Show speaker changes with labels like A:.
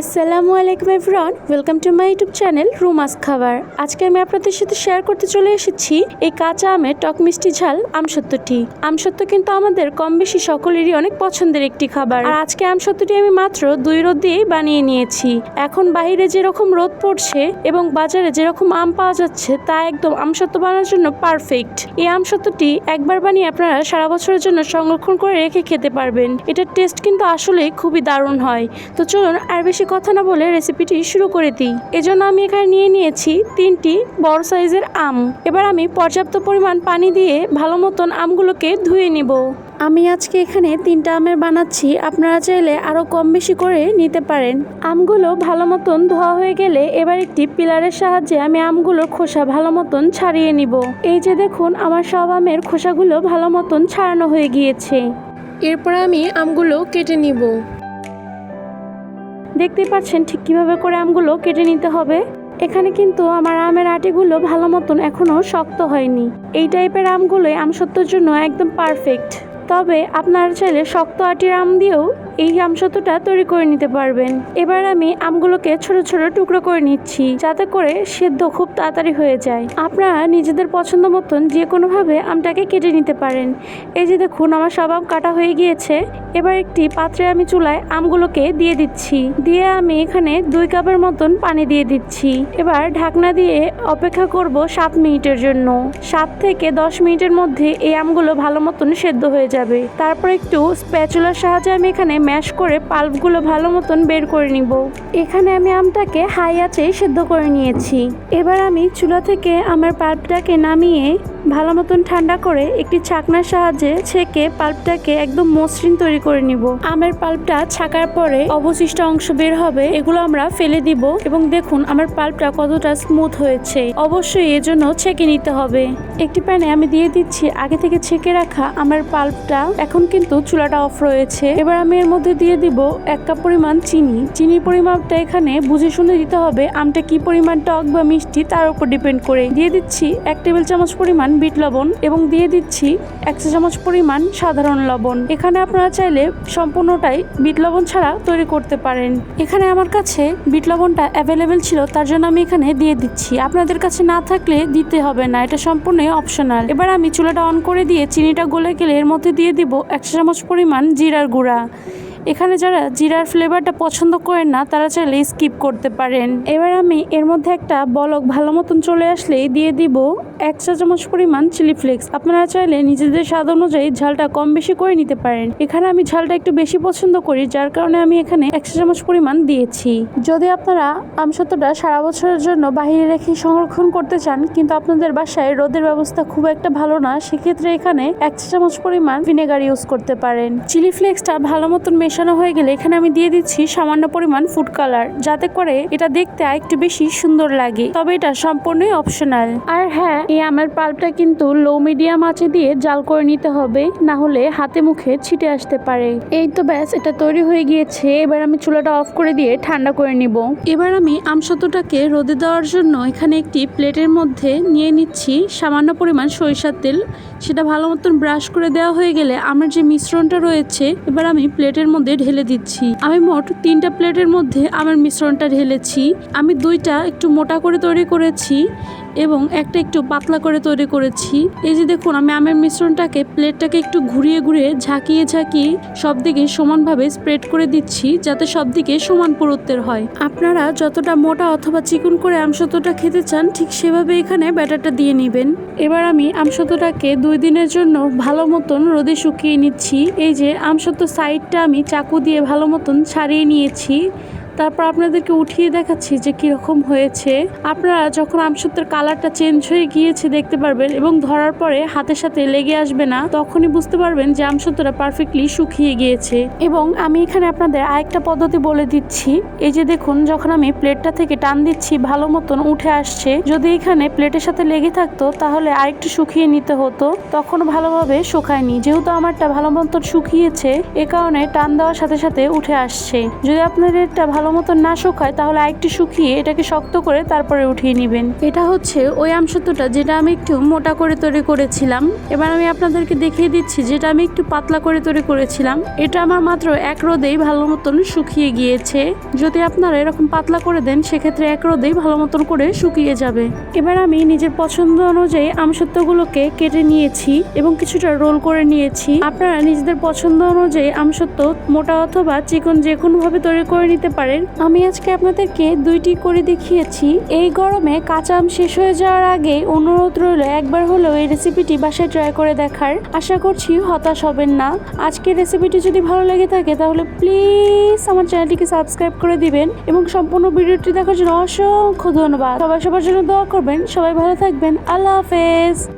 A: আসসালামু আলাইকুম everyone, welcome to my YouTube channel Ruma's খাবার। আজকে আমি আপনাদের সাথে শেয়ার করতে চলে এসেছি এই কাঁচা আমের টক মিষ্টি ঝাল আমসত্ত্বটি আমসত্ত্ব কিন্তু আমাদের কম বেশি সকলেরই অনেক পছন্দের একটি খাবার। আর আজকে আমসত্ত্বটি আমি মাত্র দুই রোদ দিয়েই বানিয়ে নিয়েছি। এখন বাইরে যেরকম রোদ পড়ছে এবং বাজারে যেরকম আম পাওয়া যাচ্ছে, তা একদম আমসত্ত্ব বানানোর জন্য পারফেক্ট। এই আমসত্ত্বটি একবার বানিয়ে আপনারা সারা বছরের জন্য সংরক্ষণ করে রেখে খেতে পারবেন। এটার টেস্ট কিন্তু আসলে খুবই দারুণ হয়। তো চলুন আর বেশি কথা না বলে রেসিপিটি শুরু করে দিই। এজন্য আমি এখানে নিয়ে নিয়েছি তিনটি বড় সাইজের আম। এবার আমি পর্যাপ্ত পরিমাণ পানি দিয়ে ভালো মতন আমগুলোকে ধুয়ে নিব। আমি আজকে এখানে তিনটা আমের বানাচ্ছি। আপনারা চাইলে আরও কম বেশি করে নিতে পারেন। আমগুলো ভালো মতন ধোয়া হয়ে গেলে এবার একটি পিলারের সাহায্যে আমি আমগুলোর খোসা ভালো মতন ছাড়িয়ে নিব। এই যে দেখুন, আমার সব আমের খোসাগুলো ভালো মতন ছাড়ানো হয়ে গিয়েছে। এরপর আমি আমগুলো কেটে নিব। দেখতে পাচ্ছেন ঠিক কীভাবে করে আমগুলো কেটে নিতে হবে। এখানে কিন্তু আমার আমের আটিগুলো ভালো মতন এখনও শক্ত হয়নি। এই টাইপের আমগুলোই আম সত্যর জন্য একদম পারফেক্ট তবে আপনারা চাইলে শক্ত আটির আম দিয়েও এই আমসত্ত্বটা তৈরি করে নিতে পারবেন। এবার আমি আমগুলোকে ছোট ছোট টুকরো করে নিচ্ছি, যাতে করে সেদ্ধ খুব তাড়াতাড়ি হয়ে যায়। আপনারা নিজেদের পছন্দ মতন যে কোনোভাবে আমটাকে কেটে নিতে পারেন। এই যে দেখুন, আমার সব আম কাটা হয়ে গিয়েছে। এবার একটি পাত্রে আমি চুলায় আমগুলোকে দিয়ে দিচ্ছি। দিয়ে আমি এখানে দুই কাপের মতন পানি দিয়ে দিচ্ছি। এবার ঢাকনা দিয়ে অপেক্ষা করব সাত মিনিটের জন্য। সাত থেকে দশ মিনিটের মধ্যে এই আমগুলো ভালো মতন সেদ্ধ হয়ে যাবে। তারপর একটু স্প্যাচুলার সাহায্যে আমি এখানে ম্যাশ করে পাল্পগুলো ভালো মতন বের করে নিব। এখানে আমি আমটাকে হাই আঁচে সেদ্ধ করে নিয়েছি। এবার আমি চুলা থেকে আমার পাল্পটাকে নামিয়ে ভালো মতন ঠান্ডা করে একটি ছাকনার সাহায্যে ছেঁকে পাল্পটাকে একদম মসৃণ তৈরি করে নিব। আমের পাল্পটা ছাকার পরে অবশিষ্ট অংশ বের হবে, এগুলো আমরা ফেলে দিব এবং দেখুন আমার পাল্পটা কতটা স্মুথ হয়েছে। অবশ্যই এজন্য ছেঁকে নিতে হবে। একটি প্যানে আমি দিয়ে দিচ্ছি, আগে থেকে ছেঁকে রাখা আমার পাল্পটা। এখন কিন্তু চুলাটা অফ রয়েছে। এবার আমি এর মধ্যে দিয়ে দিব এক কাপ পরিমাণ চিনি। চিনির পরিমাণটা এখানে বুঝে শুনে দিতে হবে, আমটা কি পরিমাণ টক বা মিষ্টি তার উপর ডিপেন্ড করে। দিয়ে দিচ্ছি এক টেবিল চামচ পরিমাণ বিট লবণ এবং দিয়ে দিচ্ছি এক চা চামচ পরিমাণ সাধারণ লবণ। এখানে আপনারা চাইলে সম্পূর্ণটাই বিট লবণ ছাড়া তৈরি করতে পারেন। এখানে আমার কাছে বিট লবণটা অ্যাভেলেবেল ছিল, তার জন্য আমি এখানে দিয়ে দিচ্ছি। আপনাদের কাছে না থাকলে দিতে হবে না, এটা সম্পূর্ণই অপশনাল এবার আমি চুলাটা অন করে দিয়ে চিনিটা গলে গেলে এর মধ্যে দিয়ে দিব এক চা চামচ পরিমাণ জিরার গুঁড়া। এখানে যারা জিরার ফ্লেভারটা পছন্দ করেন না, তারা চাইলে স্কিপ করতে পারেন। এবার আমি এর মধ্যে একটা বলক ভালো মতন চলে আসলেই দিয়ে দিব এক চা চামচ পরিমাণ চিলি ফ্লেক্স আপনারা চাইলে নিজেদের স্বাদ অনুযায়ী ঝালটা কম বেশি করে নিতে পারেন। এখানে আমি ঝালটা একটু বেশি পছন্দ করি, যার কারণে আমি এখানে এক চা চামচ পরিমাণ দিয়েছি। যদি আপনারা আমসত্ত্বটা সারা বছরের জন্য বাহিরে রেখে সংরক্ষণ করতে চান, কিন্তু আপনাদের বাসায় রোদের ব্যবস্থা খুব একটা ভালো না, সেক্ষেত্রে এখানে এক চা চামচ পরিমাণ ভিনেগার ইউজ করতে পারেন। চিলি ফ্লেক্সটা ভালো মতন মেশানো হয়ে গেলে এখানে আমি দিয়ে দিচ্ছি সামান্য পরিমাণ ফুড কালার যাতে করে এটা দেখতে একটু বেশি সুন্দর লাগে। তবে এটা সম্পূর্ণই অপশনাল আর হ্যাঁ এই আমের পাল্পটা কিন্তু লো মিডিয়াম আঁচে দিয়ে জাল করে নিতে হবে, না হলে হাতে মুখে ছিটে আসতে পারে। এই তো ব্যাস, এটা তৈরি হয়ে গিয়েছে। এবার আমি চুলাটা অফ করে দিয়ে ঠান্ডা করে নিব। এবার আমি আমসত্ত্বটাকে রোদে দেওয়ার জন্য এখানে একটি প্লেটের মধ্যে নিয়ে নিচ্ছি সামান্য পরিমাণ সরিষার তেল। সেটা ভালো মতন ব্রাশ করে দেওয়া হয়ে গেলে আমার যে মিশ্রণটা রয়েছে, এবার আমি প্লেটের মধ্যে ঢেলে দিচ্ছি। আমি মোট তিনটা প্লেটের মধ্যে আমার মিশ্রণটা ঢেলেছি। আমি দুইটা একটু মোটা করে তৈরি করেছি। এবং একটা একটু পাতলা করে তৈরি করেছি। এই যে দেখুন, আমি আমের মিশ্রণটাকে প্লেটটাকে একটু ঘুরিয়ে ঘুরিয়ে ঝাঁকিয়ে ঝাঁকিয়ে সব দিকে সমানভাবে স্প্রেড করে দিচ্ছি, যাতে সব দিকে সমান পুরুত্বের হয়। আপনারা যতটা মোটা অথবা চিকন করে আমসত্ত্বটা খেতে চান, ঠিক সেভাবে এখানে ব্যাটারটা দিয়ে নেবেন। এবার আমি আমসত্ত্বটাকে দুই দিনের জন্য ভালো মতন রোদে শুকিয়ে নিচ্ছি। এই যে আমসত্ত্ব সাইডটা আমি চাকু দিয়ে ভালো মতন ছাড়িয়ে নিয়েছি। তারপর আপনাদেরকে উঠিয়ে দেখাচ্ছি যে কীরকম হয়েছে। আপনারা যখন আমসত্ত্বের কালারটা চেঞ্জ হয়ে গিয়েছে দেখতে পারবেন এবং ধরার পরে হাতের সাথে লেগে আসবে না, তখনই বুঝতে পারবেন যে আমসত্ত্বটা পারফেক্টলি শুকিয়ে গিয়েছে। এবং আমি এখানে আপনাদের আরেকটা পদ্ধতি বলে দিচ্ছি। এই যে দেখুন, যখন আমি প্লেটটা থেকে টান দিচ্ছি, ভালো মতন উঠে আসছে। যদি এখানে প্লেটের সাথে লেগে থাকতো, তাহলে আরেকটু শুকিয়ে নিতে হতো। তখন ভালোভাবে শুকায়নি। যেহেতু আমারটা ভালো মতন শুকিয়েছে, এ কারণে টান দেওয়ার সাথে সাথে উঠে আসছে। যদি আপনাদের এটা ভালো ভালো মতো না শুকায়, তাহলে আরেকটু শুকিয়ে এটাকে শক্ত করে তারপরে উঠিয়ে নেবেন। এটা হচ্ছে ওই আমসত্ত্বটা যেটা আমি একটু মোটা করে তৈরি করেছিলাম। এবার আমি আপনাদেরকে দেখিয়ে দিচ্ছি যেটা আমি একটু পাতলা করে তৈরি করেছিলাম। এটা আমার মাত্র এক রোদেই ভালো মতন শুকিয়ে গিয়েছে। যদি আপনারা এরকম পাতলা করে দেন, সেক্ষেত্রে এক রোদেই ভালো মতন করে শুকিয়ে যাবে। এবার আমি নিজের পছন্দ অনুযায়ী আমসত্ত্বগুলোকে কেটে নিয়েছি এবং কিছুটা রোল করে নিয়েছি। আপনারা নিজেদের পছন্দ অনুযায়ী আমসত্ত্ব মোটা অথবা চিকন যে কোনোভাবে তৈরি করে নিতে পারেন আমি আজকে আপনাদেরকে দুইটি করে দেখিয়েছি। এই গরমে কাঁচা আম শেষ হয়ে যাওয়ার আগে অনুরোধ রইল একবার হলেও এই রেসিপিটি বাসায় ট্রাই করে দেখার। আশা করছি হতাশ হবেন না। আজকের রেসিপিটি যদি ভালো লেগে থাকে তাহলে প্লিজ আমার চ্যানেলটিকে সাবস্ক্রাইব করে দিবেন এবং সম্পূর্ণ ভিডিওটি দেখার জন্য অসংখ্য ধন্যবাদ। সবাই সবার জন্য দোয়া করবেন। সবাই ভালো থাকবেন। আল্লাহ হাফেজ।